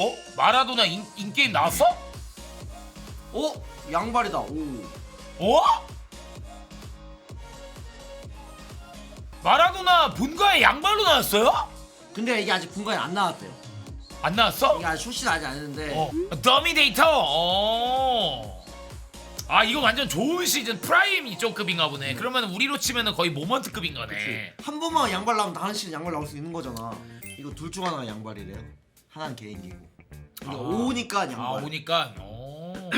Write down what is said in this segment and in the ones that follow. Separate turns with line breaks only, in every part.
어? 마라도나 인, 인게임 나왔어?
어? 양발이다. 오.
어? 마라도나 본가에 양발로 나왔어요?
근데 이게 아직 분간이 안 나왔대요.
안 나왔어?
이게 아직 출시는 아직 안 했는데.
어, 더미 데이터. 어. 아 이거 완전 좋은 시즌 프라임 이쪽 급인가 보네. 그러면 우리로 치면은 거의 모먼트급인 거네.
한 번만 양발 나오면 다른 시즌 양발 나올 수 있는 거잖아. 이거 둘 중 하나가 양발이래요. 하나는 개인기고. 근데
아.
오니까 양발.
아 오니까. 어.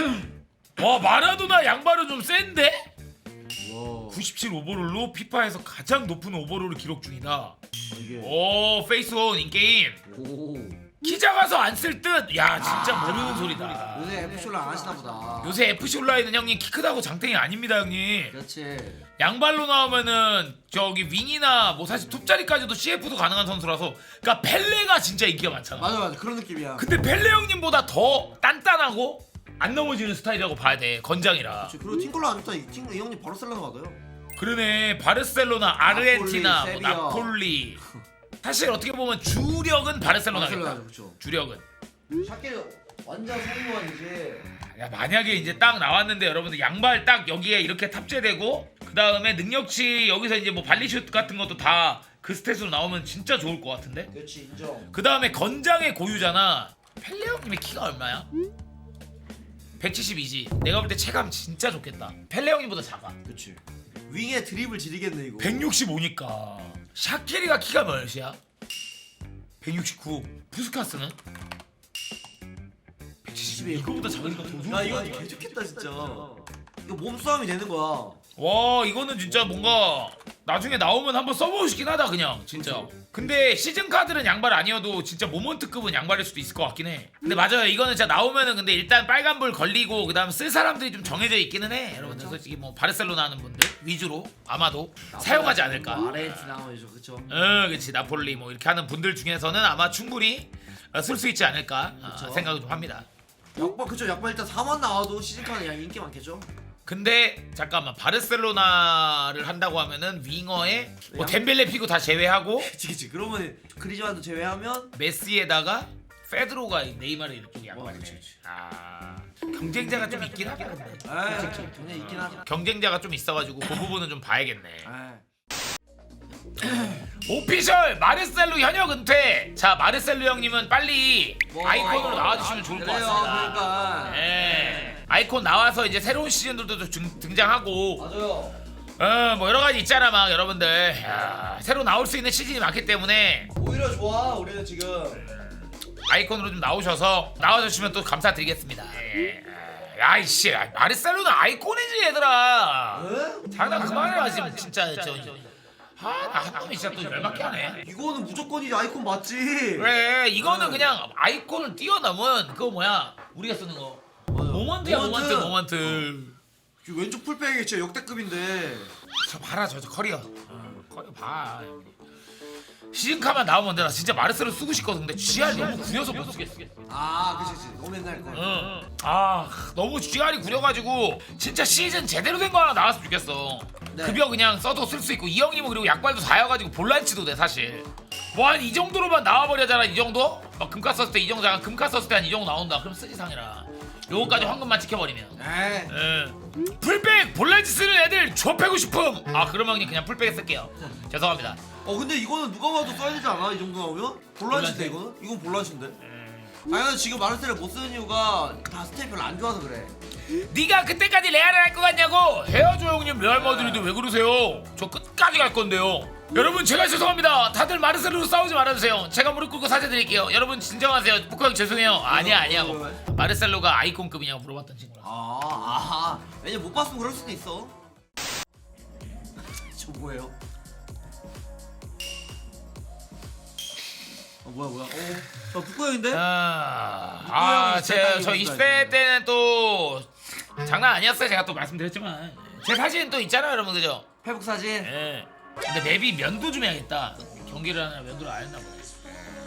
와 마라도나 양발은 좀 센데?
와.
97 오버롤로 피파에서 가장 높은 오버롤을 기록 중이다.
이게.
오 페이스 온 인게임.
오.
키 작아서 안 쓸 듯. 야 진짜
아.
모르는 소리다.
요새 F쇼를 안 하시나 보다.
요새 FC 온라인은 형님 키 크다고 장땡이 아닙니다 형님.
그렇지.
양발로 나오면은 저기 윙이나 뭐 사실 톱자리까지도 CF도 가능한 선수라서 그러니까 펠레가 진짜 인기가 많잖아.
맞아 맞아 그런 느낌이야.
근데 펠레 형님보다 더 단단하고 안 넘어지는 스타일이라고 봐야 돼 건장이라.
그렇지. 그리고 팀콜로 안 좋다. 이, 팀, 이 형님 바르셀로나 가도요.
그러네 바르셀로나, 아르헨티나, 뭐
세비야.
나폴리. 사실 어떻게 보면 주력은 바르셀로나겠다.
바르셀로나 그렇죠.
주력은.
샤케 완전 성공한이지.
야 만약에 이제 딱 나왔는데 여러분들 양발 딱 여기에 이렇게 탑재되고 그 다음에 능력치 여기서 이제 뭐 발리슛 같은 것도 다 그 스탯으로 나오면 진짜 좋을 것 같은데.
그렇지 인정.
그 다음에 건장의 고유잖아. 펠레 형님의 키가 얼마야? 172지. 내가 볼 때 체감 진짜 좋겠다. 펠레 형님보다 작아.
그렇지. 윙에 드립을 지리겠네 이거.
165니까. 샤케리가 키가 몇이야? 169. 푸스카스는? 172. 이거보다 작으니까 더 좋은 야거
이거
아니야?
개 좋겠다 진짜. 이거 몸싸움이 되는 거야.
와 이거는 진짜 뭔가 나중에 나오면 한번 써보고 싶긴 하다 그냥 진짜. 근데 시즌 카드는 양발 아니어도 진짜 모먼트급은 양발일 수도 있을 것 같긴 해. 근데 맞아요. 이거는 진짜 나오면은 근데 일단 빨간불 걸리고 그 다음 쓸 사람들이 좀 정해져 있기는 해. 여러분들 솔직히 뭐 바르셀로나 하는 분들 위주로 아마도 사용하지 않을까.
뭐 아르헨티나 하면서 그쵸.
응 그치. 나폴리 뭐 이렇게 하는 분들 중에서는 아마 충분히 쓸 수 있지 않을까 어,
그쵸.
생각을 좀 합니다.
약발 그쵸. 약발 일단 4만 나와도 시즌카는 그냥 인기 많겠죠.
근데 잠깐만 바르셀로나를 한다고 하면은 윙어에 뭐
양-
덴벨레 피고 다 제외하고
그치 그치 그러면 그리즈만도 제외하면
메시에다가 페드로가 네이마르 이쪽
어,
양말이네.
그치, 그치.
아 경쟁자가 좀 있긴 근데.
에이 전혀 있긴 하죠.
경쟁자가 좀 있어가지고 그 부분은 좀 봐야겠네.
에이.
오피셜 마르셀로 현역 은퇴. 자 마르셀로 형님은 빨리
뭐,
아이콘으로 나와주시면 좋을 것
그래요,
같습니다.
그러니까.
예. 아이콘 나와서 이제 새로운 시즌들도 좀 등장하고
맞아요.
어, 뭐 여러 가지 있잖아 막 여러분들 야, 새로 나올 수 있는 시즌이 많기 때문에
오히려 좋아 우리는 지금.
아이콘으로 좀 나오셔서 나와주시면 또 감사드리겠습니다. 예. 야이씨 마르셀로나 아이콘이지 얘들아.
에?
장난 그만해라 지금 진짜 저. 아나 하나만 진짜 또 열받게 하네.
이거는 무조건이지 아이콘 맞지.
그래 이거는
응.
그냥 아이콘을 뛰어넘은 그거 뭐야 우리가 쓰는 거. 모먼트야 모먼트
모먼트.
모먼트.
저 왼쪽 풀백이 진짜 역대급인데.
저 봐라 저, 저 커리어. 커리어 봐. 시즌카만 나오면 내가 진짜 마르셀로 쓰고 싶거든. 근데 GR 너무 구려서 못 쓰겠어.
아 그치 그치 너무 옛날 거.
응. 아 너무 GR이 구려가지고 진짜 시즌 제대로 된 거 하나 나왔으면 좋겠어.
네.
급여 그냥 써도 쓸 수 있고 이 형님은 그리고 약발도 사여가지고 볼란치도 돼 사실. 뭐 한 이 정도로만 나와버려잖아 이 정도? 막 금카 썼을 때 이 정도 잠깐 금카 썼을 때 한 이 정도 나온다. 그럼 쓰지 상이라. 요거까지 황금만 지켜버리면.
에이.
응. 풀백 볼란치 쓰는 애들 좁히고 싶음. 아 그러면 그냥 그냥 풀백에 쓸게요. 죄송합니다.
어 근데 이거는 누가 봐도 써야 되지 않아? 이 정도 나오면? 볼란치인데 이거는? 이건 볼란치인데? 당연히 지금 마르세를 못 쓰는 이유가 다 스텝 별로 안 좋아서 그래
네가 그때까지 레알을 할 것 같냐고 헤어져 형님 레알 마드리드 왜 그러세요 저 끝까지 갈 건데요 여러분 제가 죄송합니다. 다들 마르셀로 싸우지 말아주세요. 제가 무릎 꿇고 사죄드릴게요. 여러분 진정하세요. 북형 죄송해요. 아니야 아니야. 뭐, 마르셀로가 아이콘급이냐고 물어봤던 친구라
아, 아 왜냐면 못 봤으면 그럴 수도 있어. 저 뭐예요? 어 뭐야 뭐야. 어, 저 북구형인데?
아, 아, 제,
세상에
저
있을까요?
20대 때는 또 장난 아니었어요. 제가 또 말씀드렸지만. 제 사진 또 있잖아요 여러분 그죠?
회복 사진?
예. 근데 맵이 면도 좀 해야겠다 경기를 하느라 면도를 안 했나 보네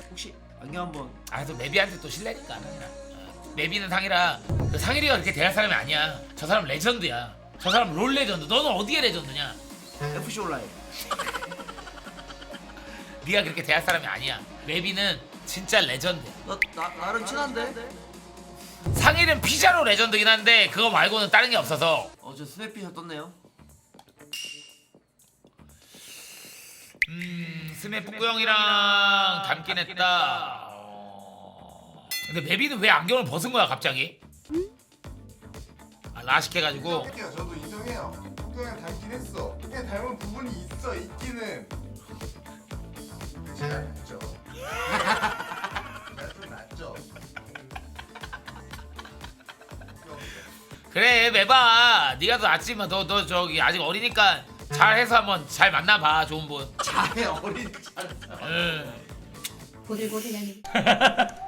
혹시 안경 한번
아, 또 메비한테 또 실례니까 상이라. 어, 메비는 상이라 그 상일이가 그렇게 대할 사람이 아니야. 저 사람 레전드야. 저 사람 롤 레전드. 너는 어디에 레전드냐?
FC 온라인
네가 그렇게 대할 사람이 아니야. 맵이는 진짜 레전드.
나, 나 나름 친한데.
상일은 피자로 레전드긴 한데 그거 말고는 다른 게 없어서
어제 스냅피샷 떴네요.
음 스매 북구 형이랑 닮긴 했다. 어, 근데 맵이는 왜 안경을 벗은 거야 갑자기? 아 라식 해가지고
인정할게요. 저도 인정해요. 폭동이랑 닮긴 했어. 그냥 닮은 부분이 있어 있기는. 제가 낫죠. 제가 좀 낫죠.
그래 매봐 네가 더 낫지만 너너 저기 아직 어리니까 잘해서 한번 잘 만나봐 좋은 분.
잘해 어린 잘.
응.
보들보들하니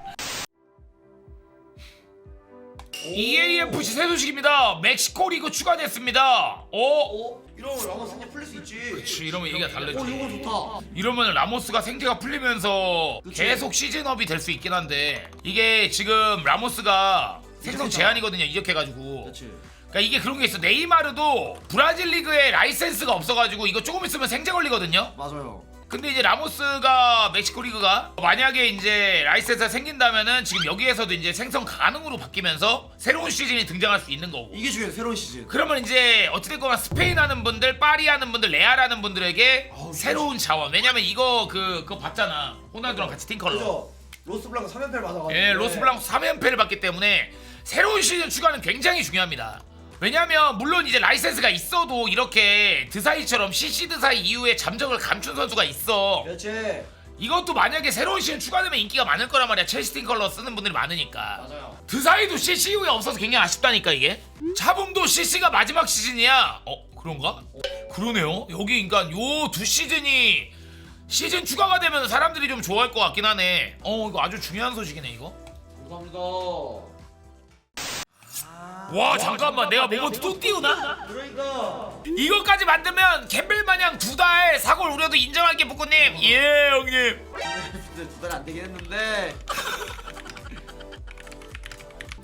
EAFC 새 소식입니다. 멕시코 리그 추가됐습니다. 어?
어? 이러면 라마 생각 풀릴 수 있지.
그치, 이러면 얘기가 달라지.
어 이거 좋다.
이러면 라모스가 생계가 풀리면서
그치.
계속 시즌업이 될 수 있긴 한데 이게 지금 라모스가 생성 제한이거든요 이적해가지고
그렇지.
그러니까 이게 그런 게 있어 네이마르도 브라질 리그에 라이센스가 없어가지고 이거 조금 있으면 생제 걸리거든요
맞아요.
근데 이제 라모스가 멕시코 리그가 만약에 이제 라이센스가 생긴다면은 지금 여기에서도 이제 생성 가능으로 바뀌면서 새로운 시즌이 등장할 수 있는 거고
이게 중요해 새로운 시즌.
그러면 이제 어찌됐거나 스페인 하는 분들, 파리 하는 분들, 레알 하는 분들에게
어우,
새로운 자원. 왜냐면 이거 그 그거 봤잖아. 호날두랑 같이 팀 컬러.
그죠? 로스블랑크 3연패를 받아가지고.
예, 로스블랑크 3연패를 받기 때문에 새로운 시즌 추가는 굉장히 중요합니다. 왜냐면 물론 이제 라이센스가 있어도 이렇게 드사이처럼 CC 드사이 이후에 잠적을 감춘 선수가 있어.
그렇지.
이것도 만약에 새로운 시즌 추가되면 인기가 많을 거란 말이야. 첼시 팀 컬러 쓰는 분들이 많으니까.
맞아요.
드사이도 CC 이후에 없어서 굉장히 아쉽다니까 이게 차붐도 CC가 마지막 시즌이야 어 그런가? 그러네요 여기 그러니까 요 두 시즌이 시즌 추가가 되면 사람들이 좀 좋아할 것 같긴 하네 어 이거 아주 중요한 소식이네 이거
감사합니다.
와 잠깐만 내가 모먼트 또 띄우나?
그러니까.
이거까지 만들면 캠벨 마냥 두 달 사골 우려도 인정할게 북구님 예 형님
근데 두 달 안 되긴 했는데.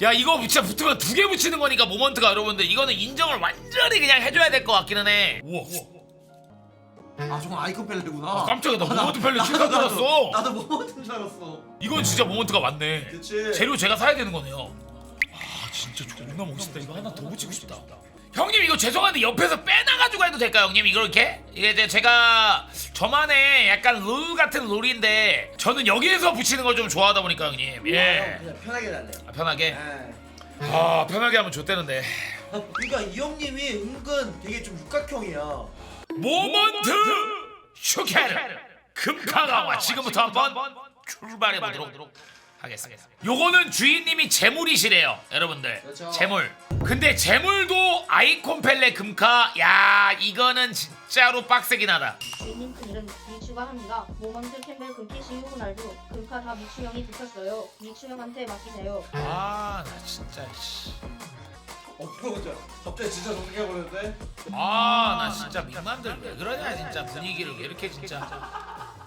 야 이거 진짜 붙으면 두 개 붙이는 거니까 모먼트가 여러분들 이거는 인정을 완전히 그냥 해줘야 될 것 같기는 해 우와
아 저건 아이콘 펠레구나.
아, 깜짝이야 나 모먼트 펠레
나도,
칠각
나도,
받았어
나도 모먼트인 줄 알았어.
이건 진짜 모먼트가 맞네.
그치.
재료 제가 사야 되는 거네요. 아 진짜 존나 멋있다. 이거 하나 더 붙이고 싶다. 형님 이거 죄송한데 옆에서 빼놔가지고 해도 될까요, 형님? 이거 이렇게? 이게 이제 제가 저만의 약간 룰 같은 룰인데 저는 여기에서 붙이는 걸 좀 좋아하다 보니까 형님. 예.
그냥 편하게 달래.
아, 편하게.
네.
아 편하게 하면 좋대는데.
그러니까 이 형님이 은근 되게 좀 육각형이야.
모먼트 슈케르 금카가와 지금부터 한번 출발해 보도록 하겠습니다. 요거는 주인님이 재물이시래요, 여러분들.
그렇죠.
재물. 근데 재물도 아이콘 펠레 금카. 야, 이거는 진짜로 빡세긴 하다.
주인님 큰일은 미추가 합니다. 모먼트 캠벨 금키 시우 호날두 금카 다 미추형이 붙였어요. 미추형한테 맡기세요.
아, 나 진짜 씨.
어 그거 갑자기 진짜 정색해 버렸는데.
아, 나 진짜 민감들 왜 그러냐, 진짜 분위기를 왜 이렇게 진짜.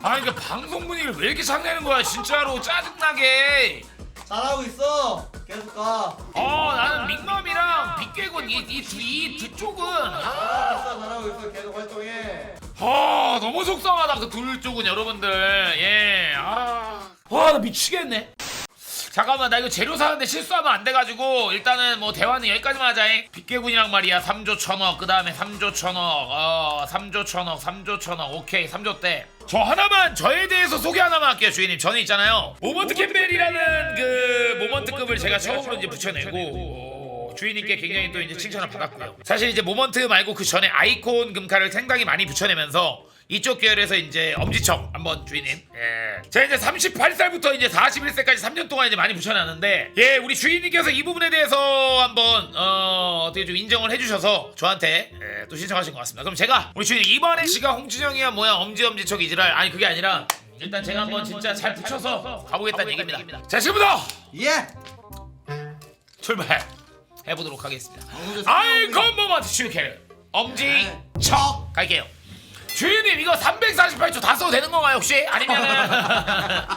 아, 그러니까 방송 분위기를 왜 이렇게 상내는 거야, 진짜로 짜증나게.
잘하고 있어. 계속 가.
어 나는 믹맘이랑 빅괴곤 이이두 쪽은 아,
잘하고 있어. 잘하고 있어. 계속 활동해.
아 너무 속상하다 그 둘 쪽은 여러분들 예아와나 미치겠네 잠깐만 나 이거 재료 사는데 실수하면 안 돼가지고 일단은 뭐 대화는 여기까지만 하자잉 빅괴군이랑 말이야 3조 천억 그 다음에 3조 천억 어 3조 천억 3조 천억 오케이 3조 때 저 하나만 저에 대해서 소개 하나만 할게요 주인님. 저는 있잖아요. 모먼트 캠벨이라는 그 모먼트급을 제가 처음으로 이제 붙여내고 어, 주인님께 굉장히 또 이제 칭찬을 받았고요. 사실 이제 모먼트 말고 그 전에 아이콘 금카를 상당히 많이 붙여내면서 이쪽 계열에서 이제 엄지척 한번 주인님. 예. 제가 이제 38살부터 이제 41세까지 3년 동안 이제 많이 붙여놨는데 예 우리 주인님께서 이 부분에 대해서 한번 어 어떻게 좀 인정을 해주셔서 저한테 예, 또 신청하신 것 같습니다. 그럼 제가 우리 주인님 이번에 지가 홍진영이야 뭐야 엄지 엄지척 이지랄 아니 그게 아니라 일단 제가 한번 진짜 잘 붙여서 가보겠다는 얘기입니다. 자 지금부터
예.
출발 해보도록 하겠습니다.
어,
아이콘 모먼트 슈케르 엄지 척 갈게요 주인님 이거 348초 다 써도 되는 건가요 혹시? 아니면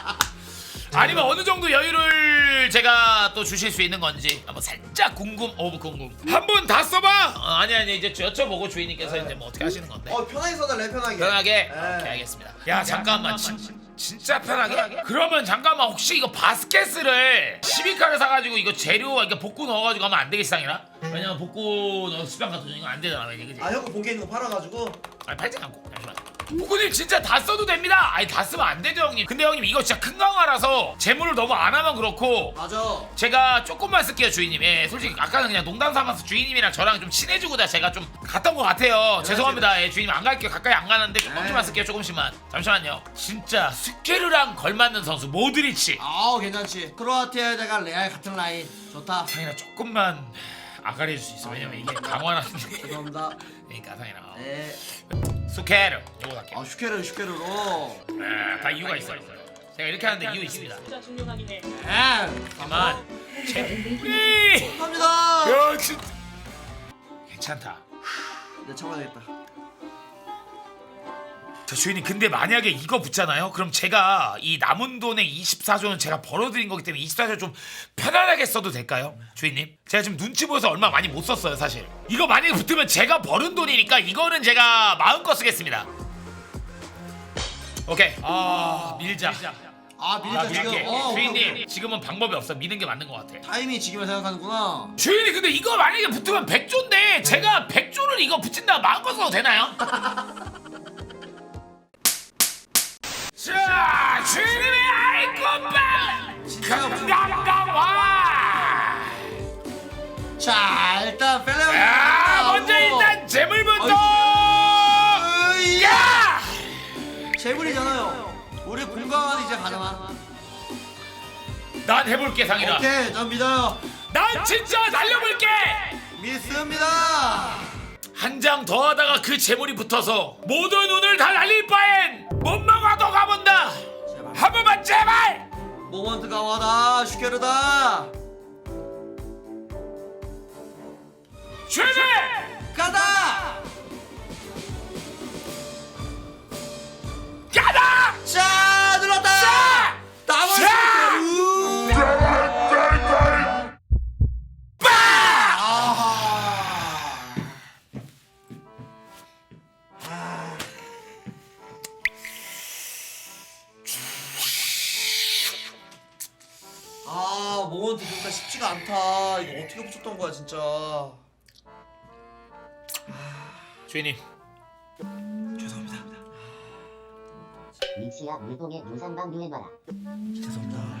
아니면 어느 정도 여유를 제가 또 주실 수 있는 건지 한번 살짝 궁금 오브 궁금 한 번 다 써봐 어, 아니 아니 이제 여쭤보고 주인님께서 이제 뭐 어떻게 하시는 건데
어 편하게 써달래 편하게.
편하게
네.
오케이 알겠습니다 야 잠깐만 진, 진짜 편하게? 그러면 잠깐만 혹시 이거 바스켓을 12칼을 사가지고 이거 재료 이거 복구 넣어가지고 하면 안 되겠어 상이나? 왜냐면 복구 넣어 수병 같은 거 이거 안 되잖아 왜냐 그지?
아형 본게 있는 거 팔아가지고.
아니 팔지 않고. 잠시만. 복구님 진짜 다 써도 됩니다. 아니 다 쓰면 안 되죠 형님. 근데 형님 이거 진짜 큰 강화라서 재물을 너무 안 하면 그렇고.
맞아.
제가 조금만 쓸게요 주인님 예 솔직히 아까는 그냥 농담 삼아서 주인님이랑 저랑 좀 친해지고다 제가 좀 갔던 것 같아요. 죄송합니다. 예 주인님 안 갈게요. 가까이 안 가는데 조금씩만
에이.
쓸게요 조금씩만. 잠시만요. 진짜 스케르랑 걸맞는 선수 모드리치.
아우 괜찮지. 크로아티아에다가 레알 같은 라인. 좋다.
상이나 조금만 아가리 해줄 수 있어. 왜냐면 이게 강화라는데
죄송합니다.
그러니까 상이나
네.
스케르. 이거 갈게요
아 슈케르 슈케르로.
아, 다 이유가 있어요. 제가 이렇게 하는데 이유 있습니다.
진짜 중요하긴 해.
네
다만. 재물이
갑니다.
야 진짜. 괜찮다.
내 참아야 되겠다
저 주인님 근데 만약에 이거 붙잖아요? 그럼 제가 이 남은 돈의 24조는 제가 벌어들인 거기 때문에 24조 좀 편안하게 써도 될까요? 주인님? 제가 지금 눈치 보여서 얼마 많이 못 썼어요 사실. 이거 만약에 붙으면 제가 벌은 돈이니까 이거는 제가 마음껏 쓰겠습니다. 오케이. 아 밀자. 아아
밀자 지금.
밀게.
어, 오케이,
주인님
오케이.
지금은 방법이 없어. 미는 게 맞는 것 같아.
타이밍 지금을 생각하는구나.
주인이 근데 이거 만약에 붙으면 100조인데 제가 100조를 이거 붙인다 마음껏 써도 되나요? 자 주인님의 아이콘발
진짜
건강강화
자 일단 펠레온
야 먼저 일단 재물부터 야!
재물이잖아요. 우리 공감은 이제 가능한.
난 해볼게 상이라
오케이 전 믿어요.
난 진짜 달려볼게!
믿습니다.
한 장 더 하다가 그 재물이 붙어서 모든 운을 다 날릴 바엔! 못 한 번만 제발!
모먼트 강화다 슈케르다. 가다
가다
거야 진짜.
주인님.
죄송합니다.
위치야 물동에 눈산방 유해봐라
죄송합니다